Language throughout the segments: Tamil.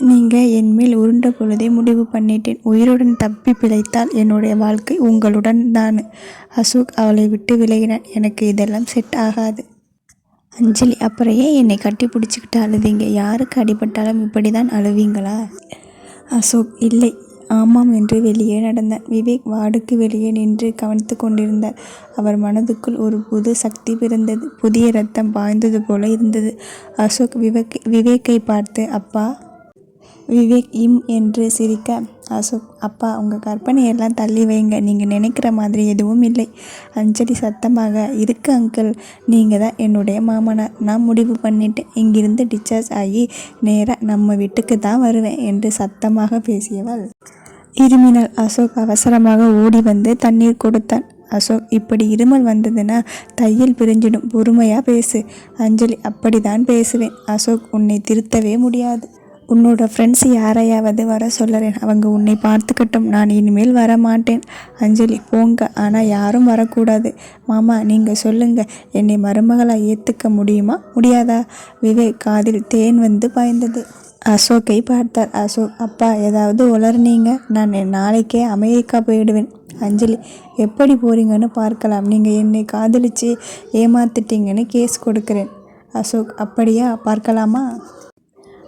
நீங்கள் என்மேல் உருண்ட பொழுதே முடிவு பண்ணிட்டேன். உயிருடன் தப்பி பிழைத்தால் என்னுடைய வாழ்க்கை உங்களுடன் தான். அசோக் அவளை விட்டு விலகினான். எனக்கு இதெல்லாம் செட் ஆகாது. அஞ்சலி அப்புறம் ஏன் என்னை கட்டி பிடிச்சிக்கிட்டு அழுதீங்க? யாருக்கு அடிபட்டாலும் இப்படி தான் அழுவீங்களா? அசோக் இல்லை. ஆமாம் என்று வெளியே நடந்தார் விவேக் வார்டுக்கு வெளியே நின்று கவனித்து கொண்டிருந்தார். அவர் மனதுக்குள் ஒரு புது சக்தி பிறந்தது. புதிய ரத்தம் பாய்ந்தது போல இருந்தது. அசோக் விவேக் விவேக்கை பார்த்து அப்பா விவேக் இம் என்று சிரிக்க அசோக் அப்பா உங்கள் கற்பனையெல்லாம் தள்ளி வைங்க. நீங்கள் நினைக்கிற மாதிரி எதுவும் இல்லை. அஞ்சலி சத்தமாக இருக்கு அங்கிள் நீங்கள் தான் என்னுடைய மாமனார். நான் முடிவு பண்ணிட்டேன். இங்கிருந்து டிஸ்சார்ஜ் ஆகி நேராக நம்ம வீட்டுக்கு தான் வருவேன் என்று சத்தமாக பேசியவள். இருமினால் அசோக் அவசரமாக ஓடி வந்து தண்ணீர் கொடுத்தான். அசோக் இப்படி இருமல் வந்ததுன்னா தையல் பிரிஞ்சிடும். பொறுமையாக பேசு. அஞ்சலி அப்படிதான் பேசுவேன். அசோக் உன்னை திருத்தவே முடியாது. உன்னோட ஃப்ரெண்ட்ஸ் யாரையாவது வர சொல்லறேன். அவங்க உன்னை பார்த்துக்கட்டும். நான் இனிமேல் வர மாட்டேன் அஞ்சலி போங்க. ஆனால் யாரும் வரக்கூடாது. மாமா நீங்கள் சொல்லுங்கள் என்னை மருமகளாக ஏற்றுக்க முடியுமா? முடியாதா? விவேக் காதில் தேன் வந்து பாய்ந்தது. அசோக்கை பார்த்தார். அசோக் அப்பா ஏதாவது உளர்னீங்க நான் நாளைக்கே அமெரிக்கா போயிடுவேன். அஞ்சலி எப்படி போறீங்கன்னு பார்க்கலாம். நீங்கள் என்னை காதலிச்சு ஏமாத்திட்டீங்கன்னு கேஸ் கொடுக்குறேன். அசோக் அப்படியா? பார்க்கலாமா?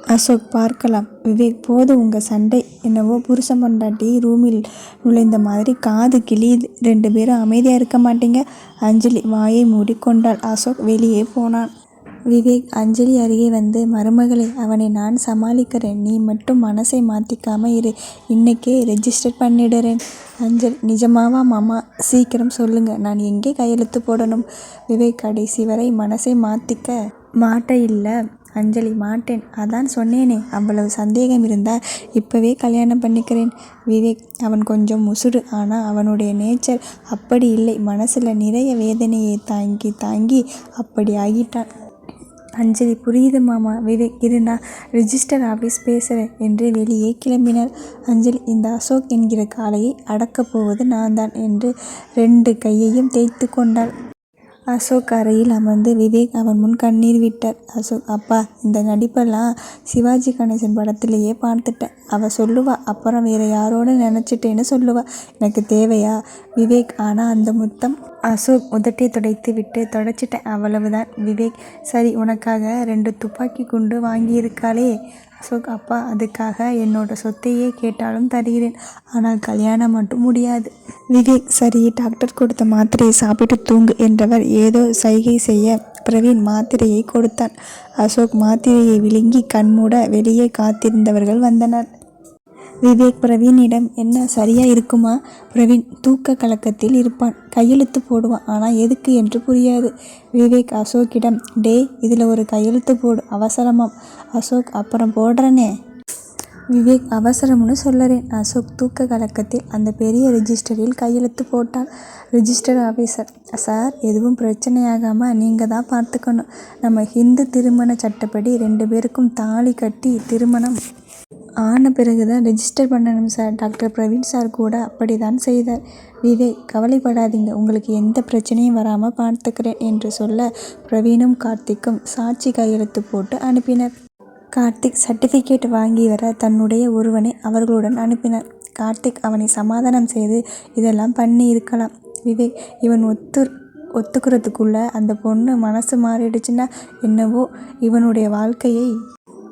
அசோக் பார்க்கலாம். விவேக் போது உங்கள் சண்டை. என்னவோ புருஷன் பொண்டாட்டி ரூமில் நுழைந்த மாதிரி காது கிளியுது ரெண்டு பேரும் அமைதியாக இருக்க மாட்டீங்க. அஞ்சலி வாயை மூடிக்கொண்டாள். அசோக் வெளியே போனான். விவேக் அஞ்சலி அருகே வந்து மருமகளே அவனை நான் சமாளிக்கிறேன். நீ மட்டும் மனசை மாற்றிக்காம இரு. இன்னைக்கே ரெஜிஸ்டர் பண்ணிடுறேன். அஞ்சலி நிஜமாவா மாமா? சீக்கிரம் சொல்லுங்கள் நான் எங்கே கையெழுத்து போடணும்? விவேக் கடைசி வரை மனசை மாற்றிக்க மாட்ட இல்லை. அஞ்சலி மாட்டேன். அதான் சொன்னேனே அவ்வளவு சந்தேகம் இருந்தால் இப்போவே கல்யாணம் பண்ணிக்கிறேன். விவேக் அவன் கொஞ்சம் முசுடு ஆனால் அவனுடைய நேச்சர் அப்படி இல்லை. மனசில் நிறைய வேதனையை தாங்கி தாங்கி அப்படி ஆகிட்டான். அஞ்சலி புரியுது மாமா. விவேக் இரு ரிஜிஸ்டர் ஆஃபீஸ் பேசுகிறேன் என்று வெளியே கிளம்பினார் அஞ்சலி இந்த அசோக் என்கிற காளையை அடக்கப் போவது நான் தான் என்று ரெண்டு கையையும் தேய்த்து கொண்டாள். அசோக் அறையில் அமர்ந்து விவேக் அவன் முன் கண்ணீர் விட்டார். அசோக் அப்பா இந்த நடிப்பெல்லாம் சிவாஜி கணேசன் படத்திலேயே பார்த்துட்டேன். அவள் சொல்லுவா அப்புறம் வேற யாரோட நினச்சிட்டேன்னு சொல்லுவா. எனக்கு தேவையா? விவேக் ஆனால் அந்த முத்தம் அசோக் உதட்டை துடைத்து விட்டு தொடச்சிட்டேன். அவ்வளவுதான். விவேக் சரி உனக்காக ரெண்டு துப்பாக்கி குண்டு வாங்கியிருக்காளே. அசோக் அப்பா அதுக்காக என்னோட சொத்தையே கேட்டாலும் தருகிறேன். ஆனால் கல்யாணம் மட்டும் முடியாது. விவேக் சரி டாக்டர் கொடுத்த மாத்திரையை சாப்பிட்டு தூங்கு என்றவர் ஏதோ சைகை செய்ய பிரவீன் மாத்திரையை கொடுத்தான். அசோக் மாத்திரையை விழுங்கி கண்மூட வெளியே காத்திருந்தவர்கள் வந்தனர். விவேக் பிரவீனிடம் என்ன சரியா இருக்குமா? பிரவீன் தூக்க கலக்கத்தில் இருப்பான். கையெழுத்து போடுவான் ஆனால் எதுக்கு? என்று புரியாது. விவேக் அசோக்கிடம் டே இதில் ஒரு கையெழுத்து போடு அவசரமாம். அசோக் அப்புறம் போடுறனே. விவேக் அவசரம்னு சொல்லறேன். அசோக் தூக்க கலக்கத்தில் அந்த பெரிய ரிஜிஸ்டரில் கையெழுத்து போட்டான். ரிஜிஸ்டர் ஆஃபீஸர் சார் எதுவும் பிரச்சனையாகாமல் நீங்கள் தான் பார்த்துக்கணும். நம்ம ஹிந்து திருமண சட்டப்படி ரெண்டு பேருக்கும் தாலி கட்டி திருமணம் ஆன பிறகு தான் ரெஜிஸ்டர் பண்ணணும் சார் டாக்டர் பிரவீன் சார் கூட அப்படி தான் செய்தார். விவேக் கவலைப்படாதீங்க. உங்களுக்கு எந்த பிரச்சனையும் வராமல் பார்த்துக்கிறேன் என்று சொல்ல பிரவீனும் கார்த்திக்கும் சாட்சி கையெழுத்து போட்டு அனுப்பினர். கார்த்திக் சர்டிஃபிகேட் வாங்கி வர தன்னுடைய ஒருவனை அவர்களுடன் அனுப்பினார். கார்த்திக் அவனை சமாதானம் செய்து இதெல்லாம் பண்ணி இருக்கலாம். விவேக் இவன் ஒத்து ஒத்துக்கிறதுக்குள்ளே அந்த பொண்ணு மனசு மாறிடுச்சுன்னா என்னவோ இவனுடைய வாழ்க்கையை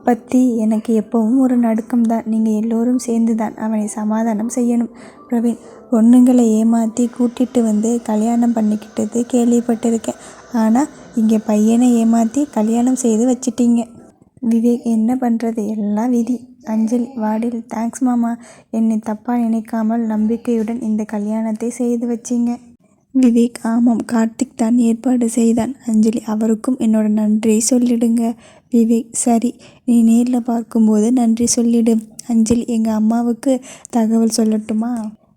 பற்றி எனக்கு எப்பவும் ஒரு நடுக்கம் தான். நீங்கள் எல்லோரும் சேர்ந்து தான் அவனை சமாதானம் செய்யணும். பிரவீன் பொண்ணுங்களை ஏமாற்றி கூட்டிகிட்டு வந்து கல்யாணம் பண்ணிக்கிட்டது கேள்விப்பட்டிருக்கேன். ஆனால் இங்கே பையனை ஏமாற்றி கல்யாணம் செய்து வச்சிட்டீங்க. விவேக் என்ன பண்ணுறது எல்லாம் விதி. அஞ்சலி வாடில் தேங்க்ஸ் மாமா. என்னை தப்பாக நினைக்காமல் நம்பிக்கையுடன் இந்த கல்யாணத்தை செய்து வச்சிங்க. விவேக் ஆமாம் கார்த்திக் தான் ஏற்பாடு செய்தான். அஞ்சலி அவருக்கும் என்னோட நன்றியை சொல்லிடுங்க. விவேக் சரி நீ நேரில் பார்க்கும்போது நன்றி சொல்லிடு. அஞ்சலி எங்கள் அம்மாவுக்கு தகவல் சொல்லட்டுமா?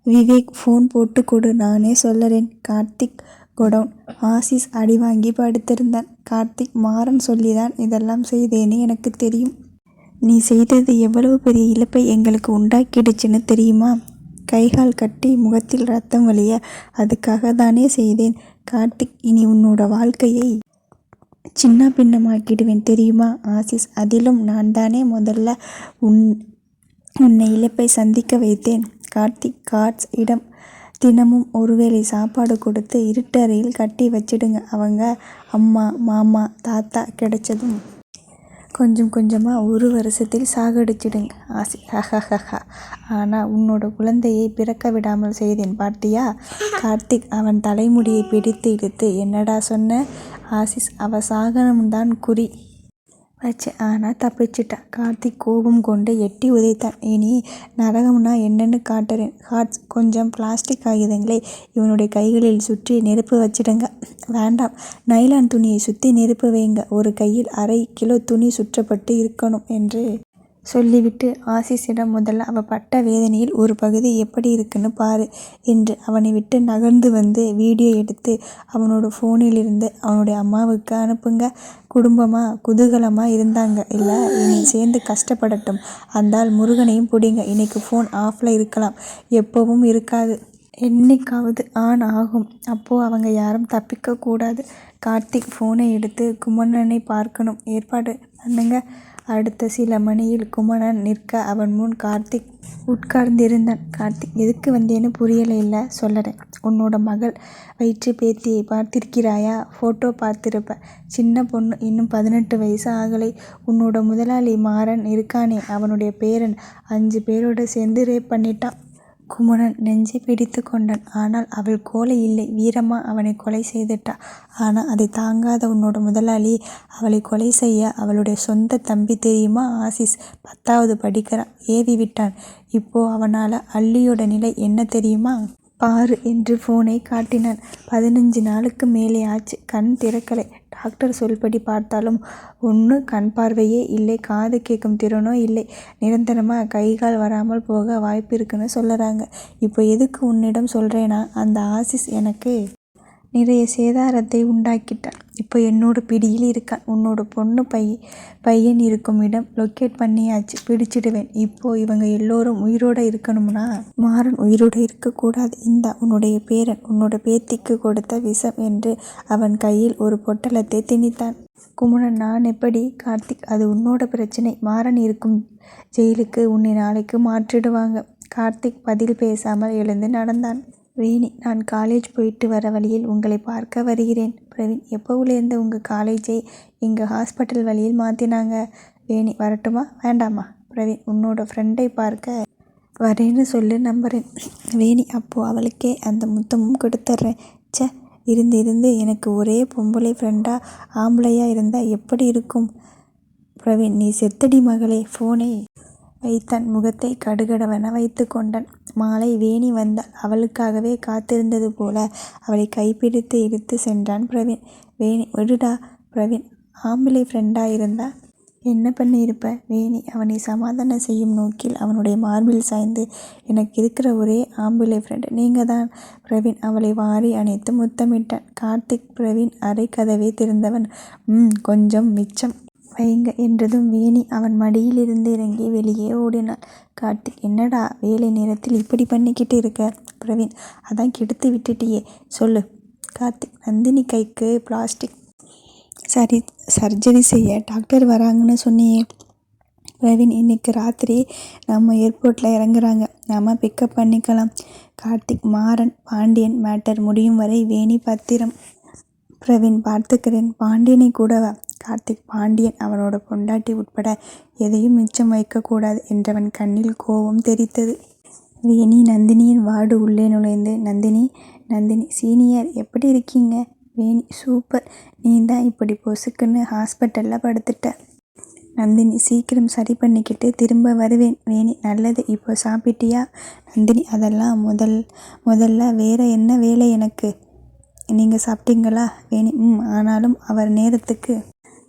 விவேக் ஃபோன் போட்டு கொடு நானே சொல்லறேன் கார்த்திக் கொடவுன் ஆசிஸ் அடி வாங்கி படுத்திருந்தான். கார்த்திக் மாறன் சொல்லிதான் இதெல்லாம் செய்தேன்னு எனக்கு தெரியும். நீ செய்தது எவ்வளவு பெரிய இழப்பை எங்களுக்கு உண்டாக்கிடுச்சுன்னு தெரியுமா? கைகால் கட்டி முகத்தில் ரத்தம் வழிய அதுக்காக தானே செய்தேன். கார்த்திக் இனி உன்னோட வாழ்க்கையை சின்ன பின்னமாக்கிடுவேன் தெரியுமா? ஆசிஸ் அதிலும் நான் தானே முதல்ல உன் உன்னை இழப்பை சந்திக்க வைத்தேன். கார்த்திக் கார்ட்ஸ் இடம் தினமும் ஒருவேளை சாப்பாடு கொடுத்து இருட்டறையில் கட்டி வச்சிடுங்க. அவங்க அம்மா மாமா தாத்தா கிடைச்சதும் கொஞ்சம் கொஞ்சமாக ஒரு வருஷத்தில் சாகடிச்சிடுங்க. ஆசி ஹஹஹஹா ஆனால் உன்னோட குழந்தையை பிறக்க விடாமல் செய்தேன் பார்த்தியா? கார்த்திக் அவன் தலைமுடியை பிடித்து இழுத்து என்னடா சொன்ன? ஆசிஸ் அவ சாகனம்தான் குறி. வச்சு ஆனால் தப்பிச்சிட்டா. கார்த்திக் கோபம் கொண்டு எட்டி உதைத்தான். இனி நரகம்னா என்னன்னு காட்டுறேன். ஹார்ட்ஸ் கொஞ்சம் பிளாஸ்டிக் காகிதங்களை இவனுடைய கைகளில் சுற்றி நெருப்பு வச்சிடுங்க. வேண்டாம். நைலான் துணியை சுற்றி நெருப்பு வைங்க. ஒரு கையில் அரை கிலோ துணி சுற்றப்பட்டு இருக்கணும் என்று சொல்லிவிட்டு ஆசிஸிடம் முதல்ல அவ பட்ட வேதனையில் ஒரு பகுதி எப்படி இருக்குன்னு பாரு என்று அவனை விட்டு நகர்ந்து வந்து வீடியோ எடுத்து அவனோட ஃபோனில் இருந்து அவனுடைய அம்மாவுக்கு அனுப்புங்க. குடும்பமாக குதூகலமாக இருந்தாங்க. இல்லை இனி சேர்ந்து கஷ்டப்படட்டும். அந்தால் முருகனையும் பிடிங்க. இன்னைக்கு ஃபோன் ஆஃபில் இருக்கலாம். எப்போவும் இருக்காது. என்னைக்காவது ஆன் ஆகும். அப்போது அவங்க யாரும் தப்பிக்க கூடாது கார்த்திக் ஃபோனை எடுத்து குமணனை பார்க்கணும். ஏற்பாடு பண்ணுங்க. அடுத்த சில மணியில் குமணன் நிற்க அவன் முன் கார்த்திக் உட்கார்ந்திருந்தான். கார்த்திக் எதுக்கு வந்தேன்னு புரியலை இல்லை சொல்லறேன் உன்னோட மகள் வயிற்று பேத்தியை பார்த்திருக்கிறாயா? ஃபோட்டோ பார்த்திருப்ப. சின்ன பொண்ணு இன்னும் பதினெட்டு வயசு ஆகலை. உன்னோட முதலாளி மாறன் இருக்கானே அவனுடைய பேரன் அஞ்சு பேரோட சேர்ந்து ரேப் பண்ணிட்டான். குமணன் நெஞ்சை பிடித்து கொண்டான். ஆனால் அவள் கோலை இல்லை. வீரமா அவனை கொலை செய்துட்டா. ஆனால் அதை தாங்காத உன்னோட முதலாளி அவளை கொலை செய்ய அவளுடைய சொந்த தம்பி தெரியுமா ஆசிஸ்? பத்தாவது படிக்கிறான். ஏவி விட்டான். இப்போ அவனால் அள்ளியோட நிலை என்ன தெரியுமா? பாரு என்று ஃபோனை காட்டினான். பதினஞ்சு நாளுக்கு மேலே ஆச்சு. கண் திறக்கலை. டாக்டர் சொல்படி பார்த்தாலும் ஒன்று கண் பார்வையே இல்லை காது கேட்கும் திறனோ இல்லை. நிரந்தரமாக கை கால் வராமல் போக வாய்ப்பு இருக்குன்னு சொல்லுறாங்க. இப்போ எதுக்கு உன்னிடம் சொல்கிறேன்னா அந்த ஆசிஸ் எனக்கு நிறைய சேதாரத்தை உண்டாக்கிட்டான் இப்போ என்னோட பிடியில் இருக்கான் உன்னோட பொண்ணு பைய பையன் இருக்கும் இடம் லொக்கேட் பண்ணியாச்சு. பிடிச்சிடுவேன். இப்போ இவங்க எல்லோரும் உயிரோட இருக்கணும்னா மாறன் உயிரோட இருக்கக்கூடாது. இந்த உன்னுடைய பேரன் உன்னோட பேத்திக்கு கொடுத்த விஷம் என்று அவன் கையில் ஒரு பொட்டலத்தை திணித்தான். குமரன் நான் எப்படி கார்த்திக்? அது உன்னோட பிரச்சனை. மாறன் இருக்கும் ஜெயிலுக்கு உன்னை நாளைக்கு மாற்றிடுவாங்க. கார்த்திக் பதில் பேசாமல் எழுந்து நடந்தான். வேணி நான் காலேஜ் போயிட்டு வர வழியில் உங்களை பார்க்க வருகிறேன். பிரவீன் எப்போவுலேருந்து உங்கள் காலேஜை எங்கள் ஹாஸ்பிட்டல் வழியில் மாற்றினாங்க வேணி வரட்டுமா? வேண்டாமா? பிரவீன் உன்னோட ஃப்ரெண்டை பார்க்க வரேன்னு சொல்லி நம்புகிறேன் வேணி அப்போது அவளுக்கே அந்த முத்தமும் கொடுத்துட்றேன் ச்சே இருந்து இருந்து எனக்கு ஒரே பொம்பளை ஃப்ரெண்டாக ஆம்பளையாக இருந்தால் எப்படி இருக்கும்? பிரவீன் நீ செத்தடி மகளே ஃபோனை வைத்தான் முகத்தை கடுகடவென வைத்து கொண்டான். மாலை வேணி வந்தாள் அவளுக்காகவே காத்திருந்தது போல அவளை கைப்பிடித்து இழுத்து சென்றான் பிரவீன். வேணி விடுடா பிரவீன். ஆம்பிளை ஃப்ரெண்டா இருந்தா என்ன பண்ணியிருப்ப வேணி அவனை சமாதானம் செய்யும் நோக்கில் அவனுடைய மார்பில் சாய்ந்து எனக்கு இருக்கிற ஒரே ஆம்பிளை ஃப்ரெண்ட் நீங்கள் தான் பிரவீன் அவளை வாரி அணைத்து முத்தமிட்டான். கார்த்திக் பிரவீன் அரை கதவை திறந்தவன் ம் கொஞ்சம் மிச்சம். வைங்க என்றதும் வேணி அவன் மடியிலிருந்து இறங்கி வெளியே ஓடினாள். கார்த்திக் என்னடா வேலை நேரத்தில் இப்படி பண்ணிக்கிட்டு இருக்க? பிரவீன் அதான் கெடுத்து விட்டுட்டியே. சொல்லு. கார்த்திக் நந்தினி கைக்கு பிளாஸ்டிக் சரி சர்ஜரி செய்ய டாக்டர் வராங்கன்னு சொன்னியே. பிரவீன் இன்னைக்கு ராத்திரி நம்ம ஏர்போர்ட்டில் இறங்குறாங்க. நாம் பிக்கப் பண்ணிக்கலாம். கார்த்திக் மாறன் பாண்டியன் மேட்டர் முடியும் வரை வேணி பத்திரம். பிரவீன் பார்த்துக்கிறேன். பாண்டியனை கூடவா? கார்த்திக் பாண்டியன் அவனோட பொண்டாட்டி உட்பட எதையும் மிச்சம் வைக்கக்கூடாது என்றவன் கண்ணில் கோபம் தெரித்தது. வேணி நந்தினியின் வார்டு உள்ளே நுழைந்து நந்தினி நந்தினி சீனியர் எப்படி இருக்கீங்க? வேணி சூப்பர். நீ தான் இப்படி பொசுக்குன்னு ஹாஸ்பிட்டலில் படுத்துட்ட. நந்தினி சீக்கிரம் சரி பண்ணிக்கிட்டு திரும்ப வருவேன். வேணி நல்லது. இப்போ சாப்பிட்டியா? நந்தினி அதெல்லாம் முதல் முதல்ல வேற என்ன வேலை எனக்கு? நீங்கள் சாப்பிட்டீங்களா? வேணி ம் ஆனாலும் அவர் நேரத்துக்கு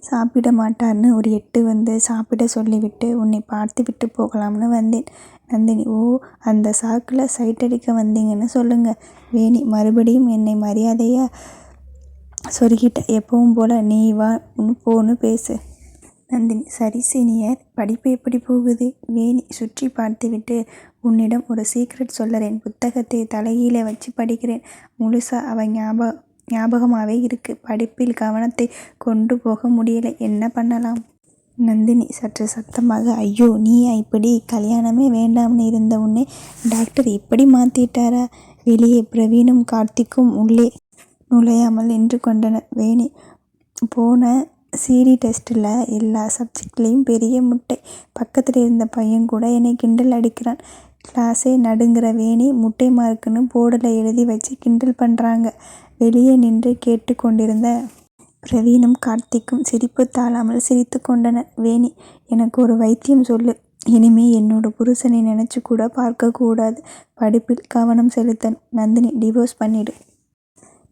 சாப்பிட மாட்டார்னு ஒரு எட்டு வந்து சாப்பிட சொல்லிவிட்டு உன்னை பார்த்து விட்டு போகலாம்னு வந்தேன். நந்தினி ஓ அந்த சாக்கில் சைட் அடிக்க வந்தீங்கன்னு சொல்லுங்க. வேணி மறுபடியும் என்னை மரியாதையாக சொருகிட்ட எப்பவும் போல் நீ வா போன்னு பேசு. நந்தினி சரி சீனியர் படிப்பு எப்படி போகுது? வேணி சுற்றி பார்த்துவிட்டு உன்னிடம் ஒரு சீக்ரெட் சொல்லறேன். புத்தகத்தை தலைகீழ வச்சு படிக்கிறேன். முழுசா அவன் ஞாபகம் ஞாபகமாகவே இருக்குது படிப்பில் கவனத்தை கொண்டு போக முடியலை. என்ன பண்ணலாம்? நந்தினி சற்று சத்தமாக ஐயோ நீயா? இப்படி கல்யாணமே வேண்டாம்னு இருந்த உன்னை டாக்டர் இப்படி மாற்றிட்டாரா வெளியே பிரவீனும் கார்த்திக்கும் உள்ளே நுழையாமல் நின்று கொண்டனர். வேணி போன சிடி டெஸ்ட்டில் எல்லா சப்ஜெக்ட்லேயும் பெரிய முட்டை. பக்கத்தில் இருந்த பையன் கூட என்னை கிண்டல் அடிக்கிறான். கிளாஸே நடுங்கிற வேணி முட்டை மார்க்குன்னு போர்டில் எழுதி வச்சு கிண்டல் பண்ணுறாங்க வெளியே நின்று கேட்டுக்கொண்டிருந்த பிரவீனும் கார்த்திக்கும் சிரிப்பு தாழாமல் சிரித்து கொண்டனர். வேணி எனக்கு ஒரு வைத்தியம் சொல்லு. இனிமே என்னோட புருஷனை நினச்சி கூட பார்க்கக்கூடாது படிப்பில் கவனம் செலுத்தன். நந்தினி டிவோர்ஸ் பண்ணிடு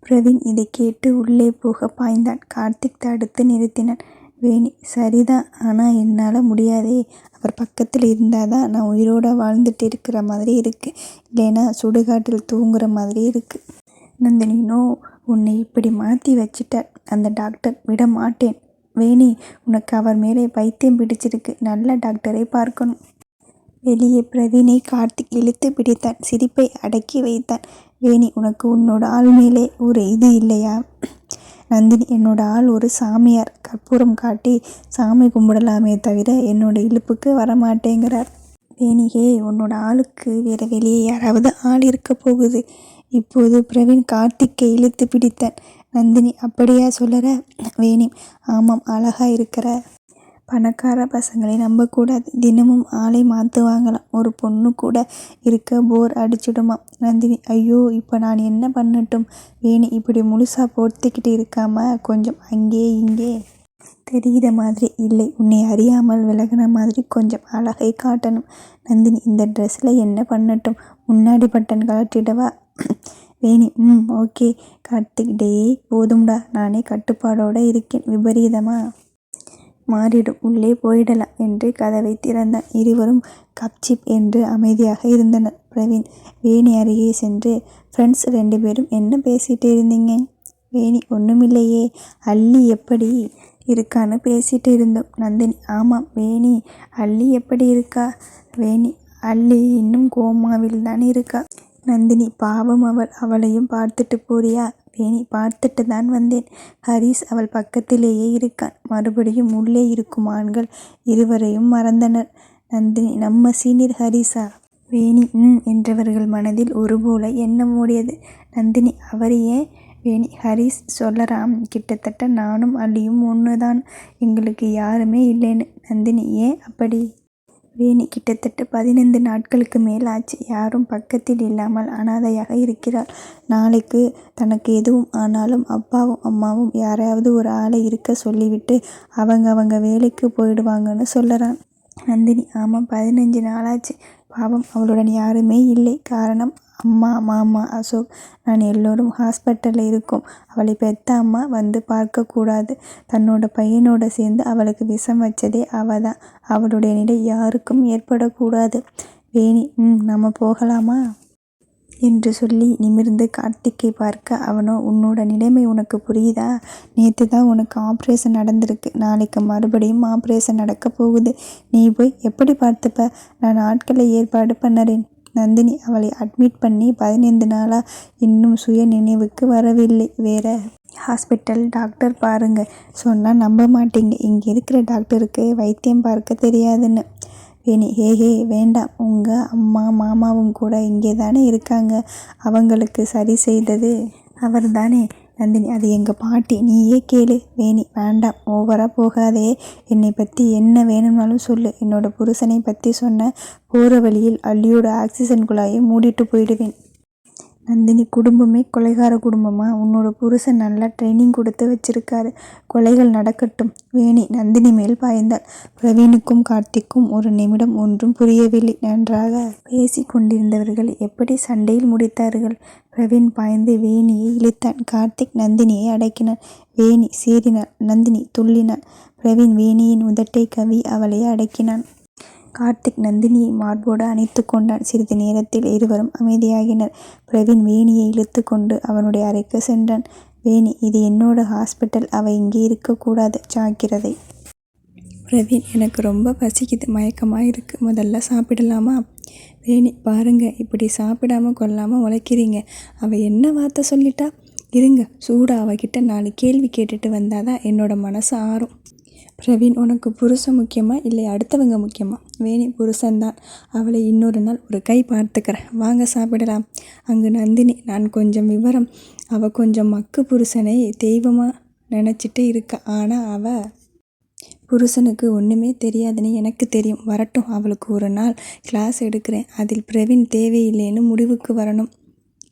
பிரவீன் இதை கேட்டு உள்ளே போக பாய்ந்தான். கார்த்திக் தடுத்து நிறுத்தினான். வேணி சரிதான் ஆனால் என்னால் முடியாதே. அவர் பக்கத்தில் இருந்தால் தான் நான் உயிரோட வாழ்ந்துட்டு இருக்கிற மாதிரி இருக்குது இல்லைன்னா சுடுகாட்டில் தூங்குற மாதிரி இருக்குது நந்தினி நோ உன்னை இப்படி மாற்றி வச்சிட்ட அந்த டாக்டர் விட மாட்டேன். வேணி உனக்கு அவர் மேலே பைத்தியம் பிடிச்சிருக்கு. நல்ல டாக்டரை பார்க்கணும். வெளியே பிரவீனை கார்த்திக் இழுத்து பிடித்தான். சிரிப்பை அடக்கி வைத்தான். வேணி உனக்கு உன்னோட ஆள் மேலே ஒரு இது இல்லையா? நந்தினி என்னோட ஆள் ஒரு சாமியார். கற்பூரம் காட்டி சாமி கும்பிடலாமே தவிர என்னோட இழுப்புக்கு வரமாட்டேங்கிறார். வேணியே உன்னோட ஆளுக்கு வேற வெளியே யாராவது ஆள் இருக்க போகுது. இப்போது பிரவீன் கார்த்திக்கை இழுத்து பிடித்தான். நந்தினி அப்படியா சொல்லற? வேணி. ஆமாம் அழகா இருக்கிற பணக்கார பசங்களை நம்பக்கூடாது. தினமும் ஆளை மாற்றுவாங்களாம் ஒரு பொண்ணு கூட இருக்க போர் அடிச்சிடுமா? நந்தினி ஐயோ இப்போ நான் என்ன பண்ணட்டும்? வேணி இப்படி முழுசாக போர்த்திக்கிட்டு இருக்காம கொஞ்சம் அங்கே இங்கே. தெரிகிற மாதிரி இல்லை. உன்னை அறியாமல் விலகின மாதிரி கொஞ்சம் அழகை காட்டணும். நந்தினி இந்த ட்ரெஸ்ஸில் என்ன பண்ணட்டும்? முன்னாடி பட்டன் கலட்டிடவா வேணி. ம் ஓகே. கார்த்திக் போதும்டா. நானே கட்டுப்பாடோட இருக்கேன். விபரீதமா? மாறிடும் உள்ளே போயிடலாம் என்று கதவை திறந்தான். இருவரும் கப்சிப் என்று அமைதியாக இருந்தனர். பிரவீன் வேணி அருகே சென்று ஃப்ரெண்ட்ஸ் ரெண்டு பேரும் என்ன பேசிகிட்டு இருந்தீங்க? வேணி ஒன்றுமில்லையே அள்ளி எப்படி இருக்கான்னு பேசிகிட்டு இருந்தோம். நந்தினி ஆமாம் வேணி அள்ளி எப்படி இருக்கா? வேணி அள்ளி இன்னும் கோமாவில் தான் இருக்கா? நந்தினி பாவம் அவள். அவளையும் பார்த்துட்டு போறியா? வேணி பார்த்துட்டு தான் வந்தேன். ஹரிஸ் அவள் பக்கத்திலேயே இருக்கான். மறுபடியும் உள்ளே இருக்கும் ஆண்கள் இருவரையும் மறந்தனர். நந்தினி நம்ம சீனியர் ஹரிஸா? வேணி ம் என்றவர்கள் மனதில் ஒருபோல எண்ணம் ஓடியது. நந்தினி அவர் ஏன்? வேணி ஹரிஸ் சொல்லறாம். கிட்டத்தட்ட நானும் அள்ளியும் ஒன்று தான் எங்களுக்கு யாருமே இல்லைன்னு. நந்தினி ஏன் அப்படி? வேணி கிட்டத்தட்ட பதினைந்து நாட்களுக்கு மேல் ஆச்சு யாரும் பக்கத்தில் இல்லாமல் அனாதையாக இருக்கிறாள். நாளைக்கு தனக்கு எதுவும் ஆனாலும் அப்பாவும் அம்மாவும் யாரையாவது ஒரு ஆளை இருக்க சொல்லிவிட்டு அவங்க அவங்க வேலைக்கு போயிடுவாங்கன்னு சொல்லறான் நந்தினி. ஆமாம் பதினஞ்சு நாளாச்சு. பாவம் அவளுடன் யாருமே இல்லை. காரணம் அம்மா மாமா அசோக். நான் எல்லோரும் ஹாஸ்பிட்டலில் இருக்கோம். அவளை பெத்த அம்மா வந்து பார்க்கக்கூடாது தன்னோட பையனோட சேர்ந்து அவளுக்கு விஷம் வச்சதே அவ தான் அவளுடைய நிலை யாருக்கும் ஏற்படக்கூடாது வேணி ம் நம்ம போகலாமா? என்று சொல்லி நிமிர்ந்து கார்த்திக்கை பார்க்க அவனோ உன்னோட நிலைமை உனக்கு புரியுதா? நேற்று தான் உனக்கு ஆப்ரேஷன் நடந்திருக்கு. நாளைக்கு மறுபடியும் ஆப்ரேஷன் நடக்க போகுது. நீ போய் எப்படி பார்த்துப்ப? நான் ஆட்களை ஏற்பாடு பண்ணறேன். நந்தினி அவளை அட்மிட் பண்ணி பதினைந்து நாளாக இன்னும் சுய நினைவுக்கு வரவில்லை. வேற ஹாஸ்பிட்டல் டாக்டர் பாருங்க. சொன்னால் நம்ப மாட்டீங்க. இங்கே இருக்கிற டாக்டருக்கு வைத்தியம் பார்க்க தெரியாதுன்னு. வேணி ஹே ஹே வேண்டாம். உங்கள் அம்மா மாமாவும் கூட இங்கே தானே இருக்காங்க. அவங்களுக்கு சரி செய்தது அவர் தானே. நந்தினி அது எங்கள் பாட்டி. நீயே கேளு. வேணி வேண்டாம். ஓவராக போகாதே. என்னை பற்றி என்ன வேணும்னாலும் சொல்லு. என்னோட புருஷனை பற்றி சொன்ன போகிற வழியில் அள்ளியோட ஆக்சிஜன் குழாயை மூடிட்டு போயிடுவேன். நந்தினி குடும்பமே கொலைகார குடும்பமா? உன்னோட புருஷன் நல்லா ட்ரைனிங் கொடுத்து வச்சிருக்காரு. கொலைகள் நடக்கட்டும். வேணி நந்தினி மேல் பாய்ந்தாள். பிரவீனுக்கும் கார்த்திக்கும் ஒரு நிமிடம் ஒன்றும் புரியவில்லை. நன்றாக பேசி கொண்டிருந்தவர்கள் எப்படி சண்டையில் முடித்தார்கள்? பிரவீன் பாய்ந்து வேணியை இழுத்தான். கார்த்திக் நந்தினியை அடக்கினான். வேணி சீறினாள். நந்தினி துள்ளினாள். பிரவீன் வேணியின் உதட்டை கவி அவளை அடக்கினான். கார்த்திக் நந்தினியை மார்போடு அணைத்து கொண்டான் சிறிது நேரத்தில் இருவரும் அமைதியாகினர். பிரவீன் வேணியை இழுத்து கொண்டு அவனுடைய அறைக்கு சென்றான். வேணி இது என்னோட ஹாஸ்பிட்டல். அவ இங்கே இருக்கக்கூடாது. ஜாக்கிரதை. பிரவீன் எனக்கு ரொம்ப பசிக்குது. மயக்கமாக இருக்கு. முதல்ல சாப்பிடலாமா? வேணி பாருங்க. இப்படி சாப்பிடாம கொல்லாமல் உழைக்கிறீங்க. அவள் என்ன வார்த்தை சொல்லிட்டா? இருங்க. சூடாக அவகிட்ட நாலு கேள்வி கேட்டுட்டு வந்தால் தான் என்னோட மனசு ஆறும். பிரவீன் உனக்கு புருஷன் முக்கியமா இல்லை அடுத்தவங்க முக்கியமா? வேணி புருஷன்தான். அவளை இன்னொரு நாள் ஒரு கை பார்த்துக்கிறேன். வாங்க சாப்பிடலாம். அங்கு நந்தினி நான் கொஞ்சம் விவரம். அவள் கொஞ்சம் மக்கு புருஷனை தெய்வமாக நினச்சிட்டு இருக்கா. ஆனால் அவள் புருஷனுக்கு ஒன்றுமே தெரியாதுன்னு எனக்கு தெரியும். வரட்டும் அவளுக்கு ஒரு நாள் கிளாஸ் எடுக்கிறேன். அதில் பிரவீன் தேவையில்லைன்னு முடிவுக்கு வரணும்.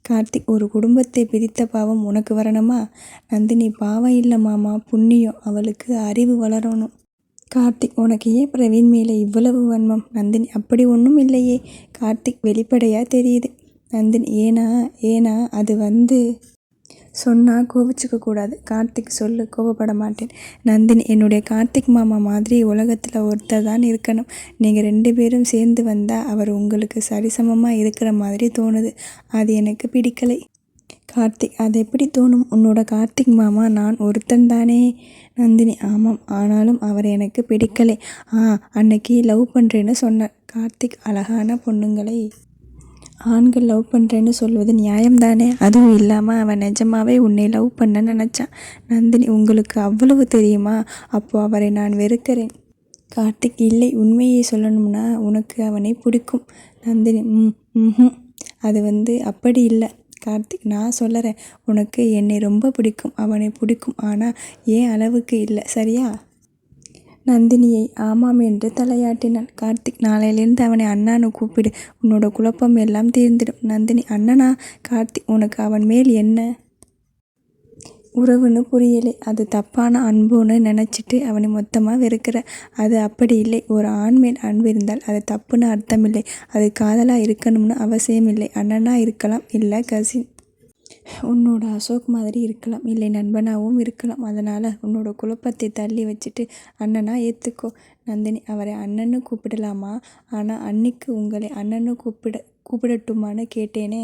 கார்த்திக் ஒரு குடும்பத்தை பிரித்த பாவம் உனக்கு வரணுமா? நந்தினி பாவம் இல்லை மாமா புண்ணியம் அவளுக்கு அறிவு வளரணும். கார்த்திக் உனக்கு ஏன் பிரவீன் மேலே இவ்வளவு வன்மம்? நந்தினி அப்படி ஒன்றும் இல்லையே. கார்த்திக் வெளிப்படையாக தெரியுது. நந்தினி ஏனா ஏனா அது வந்து சொன்னால் கோபிச்சுக்க கூடாது. கார்த்திக் சொல்லு கோபப்பட மாட்டேன். நந்தினி என்னுடைய கார்த்திக் மாமா மாதிரி உலகத்தில் ஒருத்தர் தான் இருக்கணும். நீங்கள் ரெண்டு பேரும் சேர்ந்து வந்தால் அவர் உங்களுக்கு சரிசமமாக இருக்கிற மாதிரி தோணுது. அது எனக்கு பிடிக்கலை. கார்த்திக் அது எப்படி தோணும்? உன்னோட கார்த்திக் மாமா நான் ஒருத்தன் தானே? நந்தினி ஆமாம். ஆனாலும் அவர் எனக்கு பிடிக்கலை. ஆ அன்னைக்கு லவ் பண்ணுறேன்னு சொன்னார். கார்த்திக் அழகான பொண்ணுங்களை. ஆண்கள் லவ் பண்ணுறேன்னு சொல்வது நியாயம்தானே? அதுவும் இல்லாமல் அவன் நிஜமாவே உன்னை லவ் பண்ண நினச்சான். நந்தினி உங்களுக்கு அவ்வளவு தெரியுமா? அப்போது அவரை நான் வெறுக்கிறேன். கார்த்திக் இல்லை உண்மையை சொல்லணும்னா உனக்கு அவனை பிடிக்கும். நந்தினி ம் ம் அது வந்து அப்படி இல்லை. கார்த்திக் நான் சொல்லுறேன். உனக்கு என்னை ரொம்ப பிடிக்கும். அவனை பிடிக்கும். ஆனால் ஏன் அளவுக்கு இல்லை? சரியா? நந்தினியை ஆமாம் என்று தலையாட்டினான் கார்த்திக் நாளையிலிருந்து அவனை அண்ணான்னு கூப்பிடு. உன்னோட குழப்பம் எல்லாம் தீர்ந்திடும். நந்தினி அண்ணனா? கார்த்திக் உனக்கு அவன் மேல் என்ன? உறவுன்னு புரியலை. அது தப்பான அன்புன்னு நினச்சிட்டு அவனை மொத்தமாக வெறுக்கிற. அது அப்படி இல்லை. ஒரு ஆண் மேல் அன்பு இருந்தால் அது தப்புன்னு அர்த்தமில்லை. அது காதலாக இருக்கணும்னு அவசியம் இல்லை அண்ணனாக இருக்கலாம். இல்லை கசின். உன்னோட அசோக் மாதிரி இருக்கலாம். இல்லை நண்பனாகவும் இருக்கலாம். அதனால் உன்னோட குழப்பத்தை தள்ளி வச்சுட்டு அண்ணனா ஏற்றுக்கோ நந்தினி அவரை அண்ணன்னு கூப்பிடலாமா? ஆனால் அன்னைக்கு உங்களை அண்ணன்னு கூப்பிட கூப்பிடட்டுமான்னு கேட்டேனே.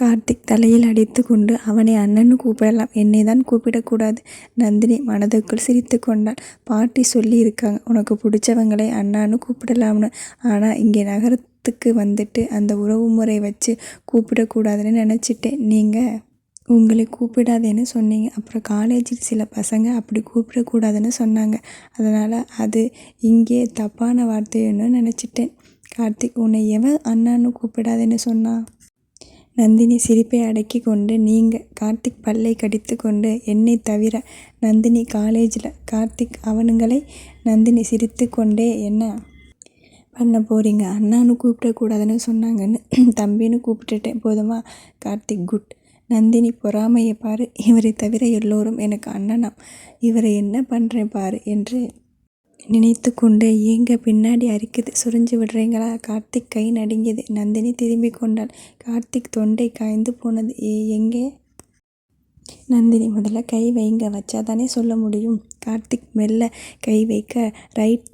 கார்த்திக் தலையில் அடித்து கொண்டு அவனை அண்ணன்னு கூப்பிடலாம். என்னை தான் கூப்பிடக்கூடாது. நந்தினி மனதுக்குள் சிரித்து கொண்டாள். பாட்டி சொல்லி இருக்காங்க உனக்கு பிடிச்சவங்களை அண்ணான்னு கூப்பிடலாம்னு. ஆனால் இங்கே நகர இடத்துக்கு வந்துட்டு அந்த உறவு முறை வச்சு கூப்பிடக்கூடாதுன்னு நினச்சிட்டேன். நீங்கள் உங்களை கூப்பிடாதேன்னு சொன்னீங்க. அப்புறம் காலேஜில் சில பசங்க அப்படி கூப்பிடக்கூடாதுன்னு சொன்னாங்க. அதனால் அது இங்கே தப்பான வார்த்தைன்னு நினச்சிட்டேன். கார்த்திக் உன்னை எவன் அண்ணான்னு கூப்பிடாதேன்னு சொன்னா? நந்தினி சிரிப்பை அடக்கி கொண்டு நீங்கள் கார்த்திக் பல்லை கடித்து கொண்டு என்னை தவிர நந்தினி காலேஜில் கார்த்திக் அவனுங்களை? நந்தினி சிரித்து கொண்டே என்ன? பண்ண போகிறீங்க அண்ணான்னு கூப்பிடக்கூடாதுன்னு சொன்னாங்கன்னு தம்பின்னு கூப்பிட்டுட்டேன். போதுமா? கார்த்திக் குட். நந்தினி பொறாமையை பாரு. இவரை தவிர எல்லோரும் எனக்கு அண்ணனாம். இவரை என்ன பண்ணுறேன் பாரு என்று நினைத்து கொண்டு ஏங்க பின்னாடி அரிக்குது. சுரிஞ்சு விடுறீங்களா? கார்த்திக் கை நடுங்கியது. நந்தினி திரும்பி கொண்டாள். கார்த்திக் தொண்டை காய்ந்து போனது. ஏ எங்கே? நந்தினி முதல்ல கை வைங்க. வச்சா தானே சொல்ல முடியும். கார்த்திக் மெல்ல கை வைக்க ரைட்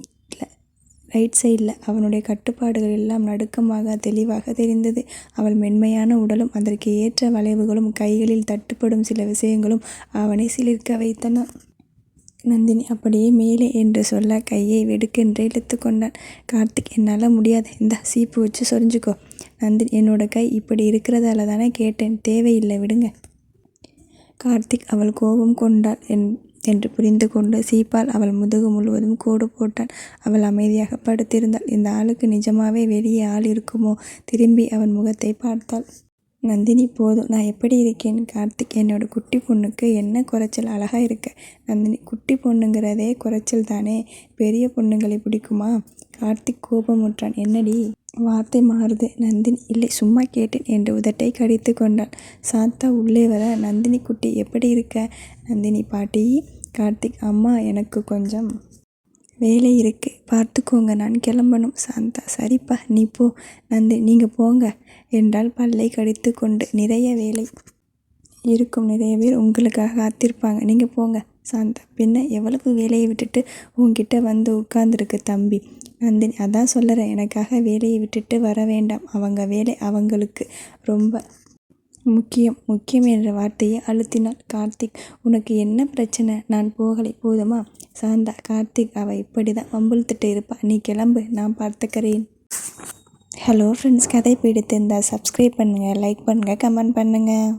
ரைட் சைடில் அவனுடைய கட்டுப்பாடுகள் எல்லாம் நடுக்கமாக தெளிவாக தெரிந்தது. அவள் மென்மையான உடலும் அதற்கு ஏற்ற வளைவுகளும் கைகளில் தட்டுப்படும் சில விஷயங்களும் அவனை சிலிர்க்க வைத்தன. நந்தினி அப்படியே மேலே என்று சொல்ல கையை வெடுக்கென்று இழுத்து கொண்டான் கார்த்திக் என்னால் முடியாது. இந்த சீப்பு வச்சு சொரிஞ்சுக்கோ. நந்தினி என்னோட கை இப்படி இருக்கிறதால தானே கேட்டேன். தேவையில்லை விடுங்க. கார்த்திக் அவள் கோபம் கொண்டாள் என் என்று புரிந்து கொண்டு சீப்பால் அவள் முதுகு முழுவதும் கோடு போட்டான் அவள் அமைதியாக படுத்திருந்தாள். இந்த ஆளுக்கு நிஜமாவே வெளியே ஆள் இருக்குமோ? திரும்பி அவன் முகத்தை பார்த்தாள். நந்தினி போதும். நான் எப்படி இருக்கேன்? கார்த்திக் என்னோட குட்டி பொண்ணுக்கு என்ன குறைச்சல் அழகாக இருக்க? நந்தினி குட்டி பொண்ணுங்கிறதே குறைச்சல் தானே? பெரிய பொண்ணுங்களை பிடிக்குமா? கார்த்திக் கோபமுற்றான். என்னடி? வார்த்தை மாறுது. நந்தினி இல்லை சும்மா கேட்டேன் என்று உதட்டை கடித்து கொண்டாள். சாந்தா உள்ளே வர. நந்தினி குட்டி எப்படி இருக்க? நந்தினி பாட்டி கார்த்திக் அம்மா எனக்கு கொஞ்சம் வேலை இருக்குது பார்த்துக்கோங்க நான் கிளம்பணும். சாந்தா சரிப்பா நீ போ. நந்து நீங்கள் போங்க. என்றால் பல்லை கடித்து கொண்டு நிறைய வேலை இருக்கும். நிறைய பேர் உங்களுக்காக காத்திருப்பாங்க. நீங்கள் போங்க சாந்தா. பின்ன எவ்வளவு வேலையை விட்டுட்டு உங்ககிட்ட வந்து உட்காந்துருக்கு தம்பி? நந்தினி அதான் சொல்லுறேன். எனக்காக வேலையை விட்டுட்டு வர வேண்டாம். அவங்க வேலை அவங்களுக்கு ரொம்ப முக்கியம் முக்கியம் என்ற வார்த்தையை அழுத்தினாள் கார்த்திக். உனக்கு என்ன பிரச்சனை? நான் போகலை போதுமா? சாந்தா கார்த்திக் அவள் இப்படி தான் வம்புழுத்துட்டு இருப்பா. நீ கிளம்பு நான் பார்த்துக்கிறேன். ஹலோ ஃப்ரெண்ட்ஸ் கதை பிடித்திருந்தால் சப்ஸ்கிரைப் பண்ணுங்கள் லைக் பண்ணுங்கள் கமெண்ட் பண்ணுங்கள்